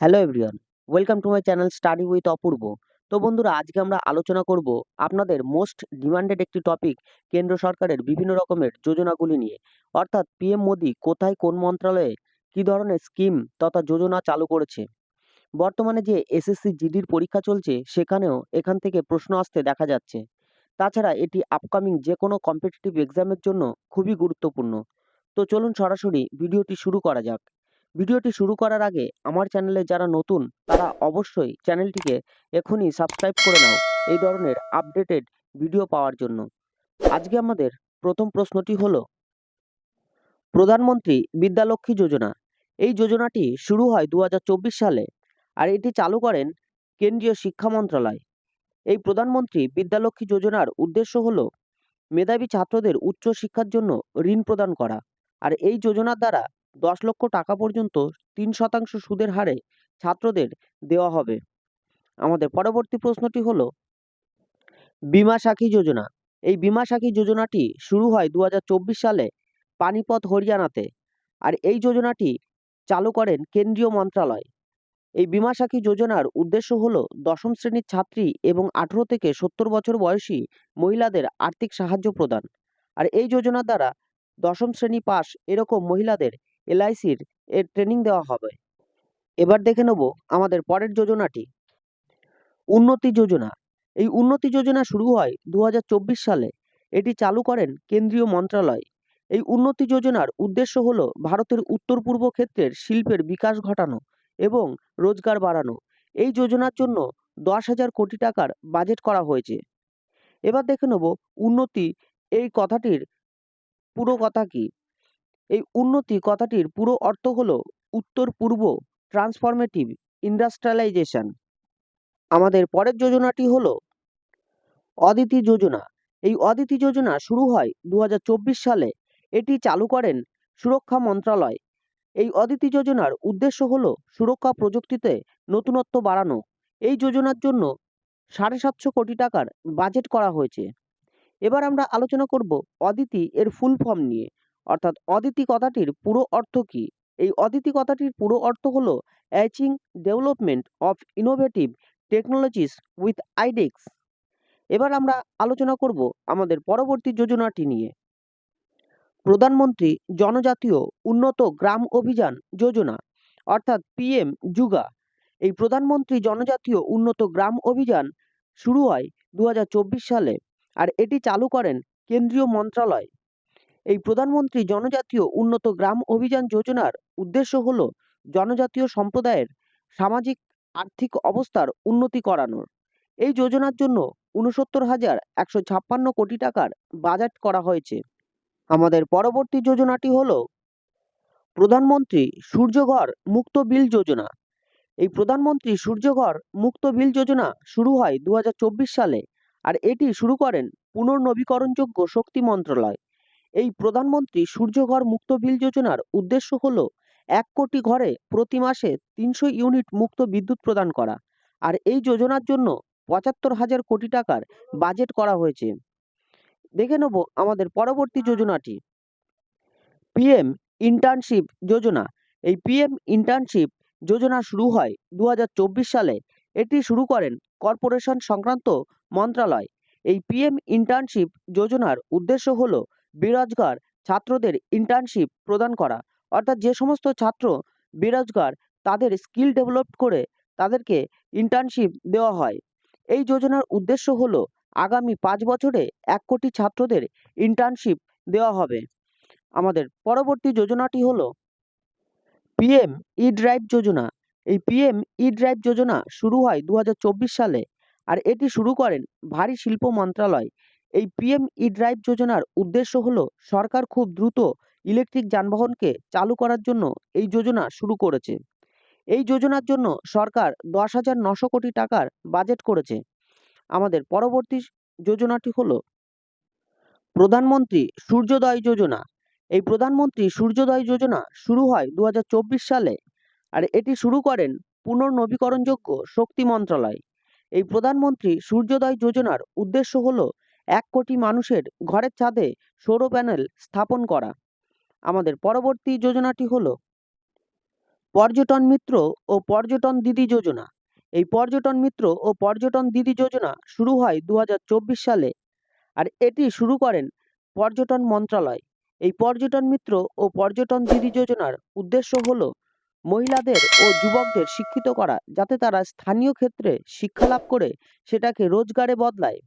Hello everyone welcome to my channel study with Apurba তো বন্ধুরা, আজকে আমরা আলোচনা করব আপনাদের মোস্ট ডিমান্ডেড একটি টপিক কেন্দ্র সরকারের বিভিন্ন রকমের যোজনাগুলি নিয়ে। অর্থাৎ পিএম মোদি কোথায় কোন মন্ত্রণালয়ে কী ধরনের স্কিম তথা যোজনা চালু করেছে। বর্তমানে যে এসএসসি জিডির পরীক্ষা চলছে, সেখানেও এখান থেকে প্রশ্ন আসতে দেখা যাচ্ছে। তাছাড়া এটি আপকামিং যে কোনো কম্পিটিটিভ এক্সামের জন্য খুবই গুরুত্বপূর্ণ। তো চলুন সরাসরি ভিডিওটি শুরু করা যাক। ভিডিওটি শুরু করার আগে আমার চ্যানেলে যারা নতুন, তারা অবশ্যই চ্যানেলটিকে এখনই সাবস্ক্রাইব করে নাও এই ধরনের আপডেটেড ভিডিও পাওয়ার জন্য। আজকে আমাদের প্রথম প্রশ্নটি হল, প্রধানমন্ত্রী বিদ্যালক্ষ্মী যোজনা। এই যোজনাটি শুরু হয় দু হাজার চব্বিশ সালে আর এটি চালু করেন কেন্দ্রীয় শিক্ষা মন্ত্রণালয়। এই প্রধানমন্ত্রী বিদ্যালক্ষ্মী যোজনার উদ্দেশ্য হলো, মেধাবী ছাত্রদের উচ্চ শিক্ষার জন্য ঋণ প্রদান করা। আর এই যোজনার দ্বারা দশ লক্ষ টাকা পর্যন্ত তিন শতাংশ সুদের হারে ছাত্রদের দেওয়া হবে। আমাদের পরবর্তী প্রশ্নটি হলো, বিমা সাখী যোজনা। এই বিমা সাখী যোজনাটি শুরু হয় দু হাজার চব্বিশ সালে পানিপথ, হরিয়ানাতে। আর এই যোজনাটি চালু করেন কেন্দ্রীয় মন্ত্রণালয় এই বিমা সাখী যোজনার উদ্দেশ্য হল দশম শ্রেণির ছাত্রী এবং আঠেরো থেকে সত্তর বছর বয়সী মহিলাদের আর্থিক সাহায্য প্রদান। আর এই যোজনার দ্বারা দশম শ্রেণি পাস এরকম মহিলাদের এলআইসির এর ট্রেনিং দেওয়া হবে। এবার দেখে নেব আমাদের পরের যোজনাটি। উন্নতি যোজনা। এই উন্নতি যোজনা শুরু হয় দু হাজার চব্বিশ সালে। এটি চালু করেন কেন্দ্রীয় মন্ত্রণালয় এই উন্নতি যোজনার উদ্দেশ্য হল ভারতের উত্তর পূর্ব ক্ষেত্রের শিল্পের বিকাশ ঘটানো এবং রোজগার বাড়ানো। এই যোজনার জন্য দশ হাজার কোটি টাকার বাজেট করা হয়েছে। এবার দেখে নেব উন্নতি, এই কথাটির পুরো কথা কি? এই উন্নতি কথাটির পুরো অর্থ হলো উত্তর পূর্ব ট্রান্সফরমেটিভ ইন্ডাস্ট্রিয়ালাইজেশন আমাদের পরের যোজনাটি হলো অদিতি যোজনা। এই অদিতি যোজনা শুরু হয় দু হাজার চব্বিশ সালে। এটি চালু করেন সুরক্ষা মন্ত্রণালয় এই অদিতি যোজনার উদ্দেশ্য হল সুরক্ষা প্রযুক্তিতে নতুনত্ব বাড়ানো। এই যোজনার জন্য সাড়ে সাতশো কোটি টাকার বাজেট করা হয়েছে। এবার আমরা আলোচনা করব অদিতি এর ফুল ফর্ম নিয়ে। অর্থাৎ অদিতি কথাটির পুরো অর্থ কী? এই অদিতি কথাটির পুরো অর্থ হলো acing development of innovative technologies with iDEX এবার আমরা আলোচনা করব আমাদের পরবর্তী যোজনাটি নিয়ে। প্রধানমন্ত্রী জনজাতীয় উন্নত গ্রাম অভিযান যোজনা, অর্থাৎ পিএম যুগা। এই প্রধানমন্ত্রী জনজাতীয় উন্নত গ্রাম অভিযান শুরু হয় দু হাজার চব্বিশ সালে আর এটি চালু করেন কেন্দ্রীয় মন্ত্রণালয় এই প্রধানমন্ত্রী জনজাতীয় উন্নত গ্রাম অভিযান যোজনার উদ্দেশ্য হল জনজাতীয় সম্প্রদায়ের সামাজিক আর্থিক অবস্থার উন্নতি করানোর। এই যোজনার জন্য উনসত্তর হাজার একশো ছাপ্পান্ন কোটি টাকার বাজেট করা হয়েছে। আমাদের পরবর্তী যোজনাটি হল প্রধানমন্ত্রী সূর্যঘর মুক্ত বিল যোজনা। এই প্রধানমন্ত্রী সূর্যঘর মুক্ত বিল যোজনা শুরু হয় দু হাজার চব্বিশ সালে আর এটি শুরু করেন পুনর্নবীকরণযোগ্য শক্তি মন্ত্রণালয়। এই প্রধানমন্ত্রী সূর্যঘর মুক্ত বিল যোজনার উদ্দেশ্য হল এক কোটি ঘরে প্রতি মাসে তিনশো ইউনিট মুক্ত বিদ্যুৎ প্রদান করা। আর এই যোজনার জন্য পঁচাত্তর হাজার কোটি টাকার বাজেট করা হয়েছে। দেখে নেব আমাদের পরবর্তী যোজনাটি। পিএম ইন্টার্নশিপ যোজনা। এই পিএম ইন্টার্নশিপ যোজনা শুরু হয় দু হাজার চব্বিশ সালে। এটি শুরু করেন কর্পোরেশন সংক্রান্ত মন্ত্রণালয় এই পিএম ইন্টার্নশিপ যোজনার উদ্দেশ্য হল বেরোজগার ছাত্রদের ইন্টার্নশিপ প্রদান করা। অর্থাৎ যে সমস্ত ছাত্র বেরোজগার, তাদের স্কিল ডেভেলপ করে তাদেরকে ইন্টার্নশিপ দেওয়া হয়। এই যোজনার উদ্দেশ্য হল আগামী পাঁচ বছরে এক কোটি ছাত্রদের ইন্টার্নশিপ দেওয়া হবে। আমাদের পরবর্তী যোজনাটি হলো পিএম ই ড্রাইভ যোজনা। এই পিএম ই ড্রাইভ যোজনা শুরু হয় দু হাজার চব্বিশ সালে আর এটি শুরু করেন ভারী শিল্প মন্ত্রণালয় এই পিএম ই ড্রাইভ যোজনার উদ্দেশ্য হলো সরকার খুব দ্রুত ইলেকট্রিক যানবাহনকে চালু করার জন্য এই যোজনা শুরু করেছে। এই যোজনার জন্য সরকার দশ হাজার নশো কোটি টাকার বাজেট করেছে। আমাদের পরবর্তী যোজনাটি হলো প্রধানমন্ত্রী সূর্যোদয় যোজনা। এই প্রধানমন্ত্রী সূর্যোদয় যোজনা শুরু হয় দু হাজার চব্বিশ সালে আর এটি শুরু করেন পুনর্নবীকরণযোগ্য শক্তি মন্ত্রণালয় এই প্রধানমন্ত্রী সূর্যোদয় যোজনার উদ্দেশ্য হলো এক কোটি মানুষের ঘরের ছাদে সৌর প্যানেল স্থাপন করা। আমাদের পরবর্তী যোজনাটি হলো পর্যটন মিত্র ও পর্যটন দিদি যোজনা। এই পর্যটন মিত্র ও পর্যটন দিদি যোজনা শুরু হয় দু হাজার চব্বিশ সালে আর এটি শুরু করেন পর্যটন মন্ত্রণালয় এই পর্যটন মিত্র ও পর্যটন দিদি যোজনার উদ্দেশ্য হল মহিলাদের ও যুবকদের শিক্ষিত করা, যাতে তারা স্থানীয় ক্ষেত্রে শিক্ষা লাভ করে সেটাকে রোজগারে বদলায়।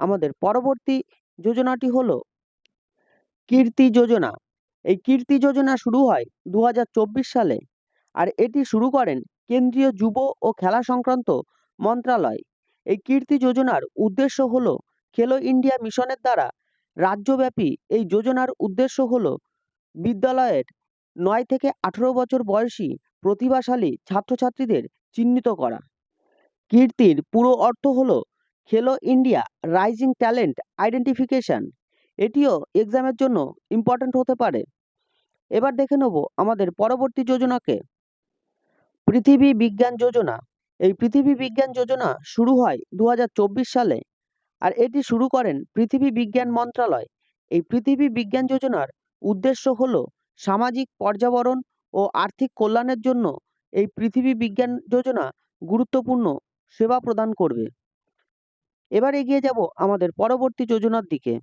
আমাদের পরবর্তী যোজনাটি হলো কীর্তি যোজনা। এই কীর্তি যোজনা শুরু হয় দু হাজার চব্বিশ সালে আর এটি শুরু করেন কেন্দ্রীয় যুব ও খেলা সংক্রান্ত মন্ত্রণালয় এই কীর্তি যোজনার উদ্দেশ্য হল খেলো ইন্ডিয়া মিশনের দ্বারা রাজ্যব্যাপী এই যোজনার উদ্দেশ্য হল বিদ্যালয়ের নয় থেকে আঠেরো বছর বয়সী প্রতিভাশালী ছাত্রছাত্রীদের চিহ্নিত করা। কীর্তির পুরো অর্থ হলো খেলো ইন্ডিয়া রাইজিং ট্যালেন্ট আইডেন্টিফিকেশন। এটিও এক্সামের জন্য ইম্পর্ট্যান্ট হতে পারে। এবার দেখে নেব আমাদের পরবর্তী যোজনাকে। পৃথিবী বিজ্ঞান যোজনা। এই পৃথিবী বিজ্ঞান যোজনা শুরু হয় দু হাজার চব্বিশ সালে আর এটি শুরু করেন পৃথিবী বিজ্ঞান মন্ত্রণালয় এই পৃথিবী বিজ্ঞান যোজনার উদ্দেশ্য হল সামাজিক পর্যাবরণ ও আর্থিক কল্যাণের জন্য এই পৃথিবী বিজ্ঞান যোজনা গুরুত্বপূর্ণ সেবা প্রদান করবে। এবার এগিয়ে যাব আমাদের পরবর্তী যোজনার দিকে।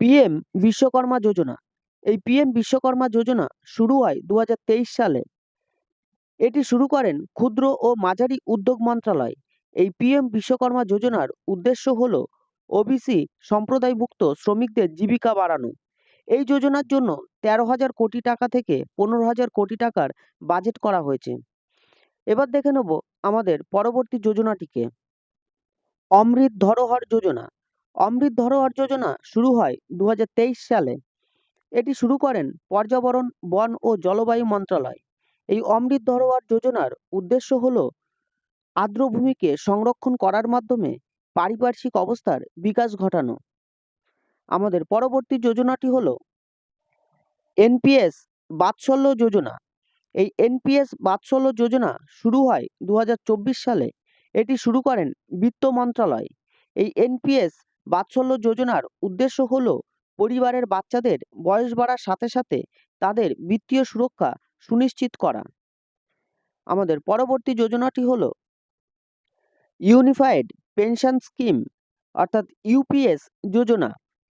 পিএম বিশ্বকর্মা যোজনা। এই পিএম বিশ্বকর্মা যোজনা শুরু হয় দু হাজার তেইশ সালে। এটি শুরু করেন ক্ষুদ্র ও মাঝারি উদ্যোগ মন্ত্রণালয় এই পিএম বিশ্বকর্মা যোজনার উদ্দেশ্য হল ওবিসি সম্প্রদায়ভুক্ত শ্রমিকদের জীবিকা বাড়ানো। এই যোজনার জন্য তেরো হাজার কোটি টাকা থেকে পনেরো হাজার কোটি টাকার বাজেট করা হয়েছে। এবার দেখে নেব আমাদের পরবর্তী যোজনাটিকে। অমৃত ধরোহর যোজনা। অমৃত ধরোহর যোজনা শুরু হয় দু হাজার তেইশ সালে। এটি শুরু করেন পর্যাবরণ, বন ও জলবায়ু মন্ত্রণালয় এই অমৃত ধরোহর যোজনার উদ্দেশ্য হল আর্দ্রভূমিকে সংরক্ষণ করার মাধ্যমে পারিপার্শ্বিক অবস্থার বিকাশ ঘটানো। আমাদের পরবর্তী যোজনাটি হল এনপিএস বাৎসল্য যোজনা। এই এনপিএস বাৎসল্য যোজনা শুরু হয় দু হাজার চব্বিশ সালে। এটি শুরু করেন বিত্ত মন্ত্রণালয় এই এনপিএস বাৎসল্য যোজনার উদ্দেশ্য হল পরিবারের বাচ্চাদের বয়স বাড়ার সাথে সাথে তাদের বিত্তীয় সুরক্ষা সুনিশ্চিত করা। আমাদের পরবর্তী যোজনাটি হল ইউনিফাইড পেনশন স্কিম অর্থাৎ ইউপিএস যোজনা।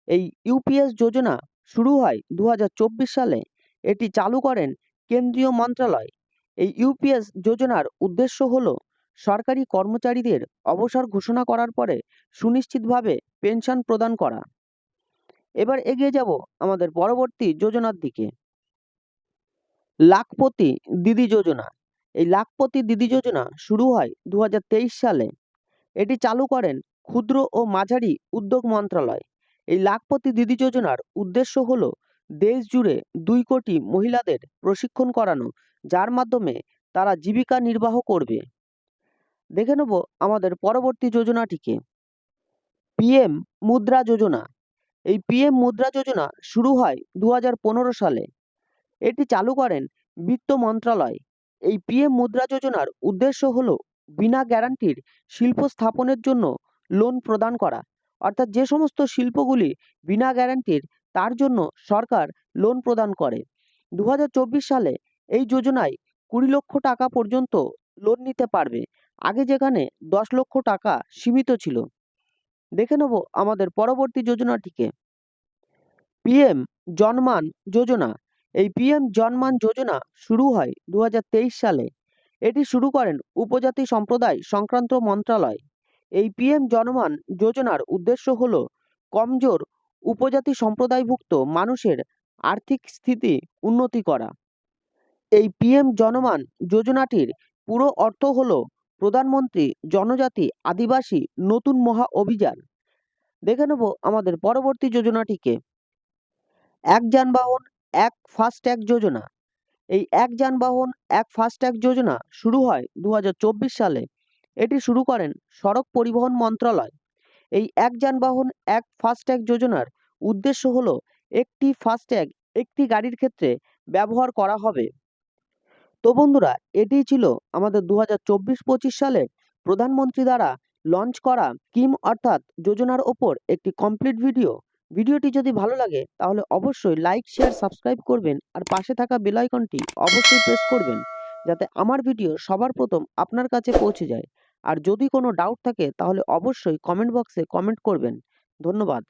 এই ইউপিএস যোজনা শুরু হয় দু হাজার চব্বিশ সালে। এটি চালু করেন কেন্দ্রীয় মন্ত্রণালয় এই ইউপিএস যোজনার উদ্দেশ্য হল সরকারি কর্মচারীদের অবসর ঘোষণা করার পরে সুনিশ্চিতভাবে পেনশন প্রদান করা। এবার এগিয়ে যাব আমাদের পরবর্তী যোজনার দিকে। লাখপতি দিদি যোজনা। এই লাখপতি দিদি যোজনা শুরু হয় দু হাজার তেইশ সালে। এটি চালু করেন ক্ষুদ্র ও মাঝারি উদ্যোগ মন্ত্রণালয় এই লাখপতি দিদি যোজনার উদ্দেশ্য হল দেশ জুড়ে দুই কোটি মহিলাদের প্রশিক্ষণ করানো, যার মাধ্যমে তারা জীবিকা নির্বাহ করবে। দেখে নেব আমাদের পরবর্তী যোজনাটিকে পিএম মুদ্রা যোজনা। এই পিএম মুদ্রা যোজনা শুরু হয় দু হাজার পনেরো সালে। এটি চালু করেন বিত্ত মন্ত্রণালয় এই পিএম মুদ্রা যোজনার উদ্দেশ্য হল বিনা গ্যারান্টির শিল্প স্থাপনের জন্য লোন প্রদান করা। অর্থাৎ যে সমস্ত শিল্পগুলি বিনা গ্যারান্টির তার জন্য সরকার লোন প্রদান করে। দু হাজার চব্বিশ সালে এই যোজনায় কুড়ি লক্ষ টাকা পর্যন্ত লোন নিতে পারবে। আগে যেখানে দশ লক্ষ টাকা সীমিত ছিল। দেখে নেব আমাদের পরবর্তী যোজনাটিকে। পিএম জনমান যোজনা। এই পিএম জনমান যোজনা শুরু হয় দু হাজার তেইশ সালে। এটি শুরু করেন উপজাতি সম্প্রদায় সংক্রান্ত মন্ত্রণালয় এই পিএম জনমান যোজনার উদ্দেশ্য হল কমজোর উপজাতি সম্প্রদায়ভুক্ত মানুষের আর্থিক স্থিতি উন্নতি করা। এই পিএম জনমান যোজনাটির পুরো অর্থ হল প্রধানমন্ত্রী জনজাতি আদিবাসী নতুন মহা অভিযান। দেখে নেব আমাদের পরবর্তী যোজনাটিকে এক যানবাহন, এক ফাস্ট্যাগ যোজনা। এই এক যানবাহন, এক ফাস্ট্যাগ যোজনা শুরু হয় দু হাজার চব্বিশ সালে। এটি শুরু করেন সড়ক পরিবহন মন্ত্রণালয়। এই এক যানবাহন, এক ফাস্ট্যাগ যোজনার উদ্দেশ্য হলো একটি ফাস্ট্যাগ একটি গাড়ির ক্ষেত্রে ব্যবহার করা হবে। তো বন্ধুরা, এটিই ছিল আমাদের দু হাজার চব্বিশ পঁচিশ সালে প্রধানমন্ত্রী দ্বারা লঞ্চ করা স্কিম অর্থাৎ যোজনার ওপর একটি কমপ্লিট ভিডিও ভিডিওটি যদি ভালো লাগে, তাহলে অবশ্যই লাইক শেয়ার সাবস্ক্রাইব করবেন আর পাশে থাকা বেল আইকনটি অবশ্যই প্রেস করবেন, যাতে আমার ভিডিও সবার প্রথম আপনার কাছে পৌঁছে যায়। আর যদি কোনো ডাউট থাকে, তাহলে অবশ্যই কমেন্ট বক্সে কমেন্ট করবেন। ধন্যবাদ।